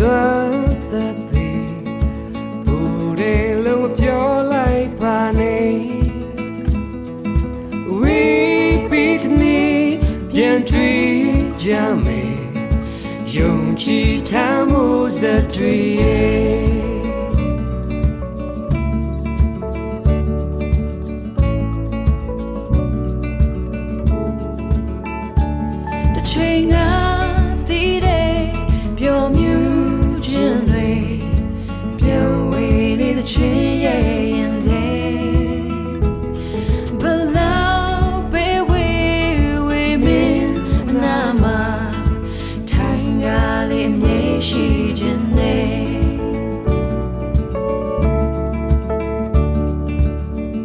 လွယ်သက်သေးဘူးတွေလုံးမပြောလိုက်ပါနဲ့ We beat me ပြန်တွေ့ကြမယ်ယုံကြည်ထားမှုစတွေ့ရဲ့ချိန်က 情。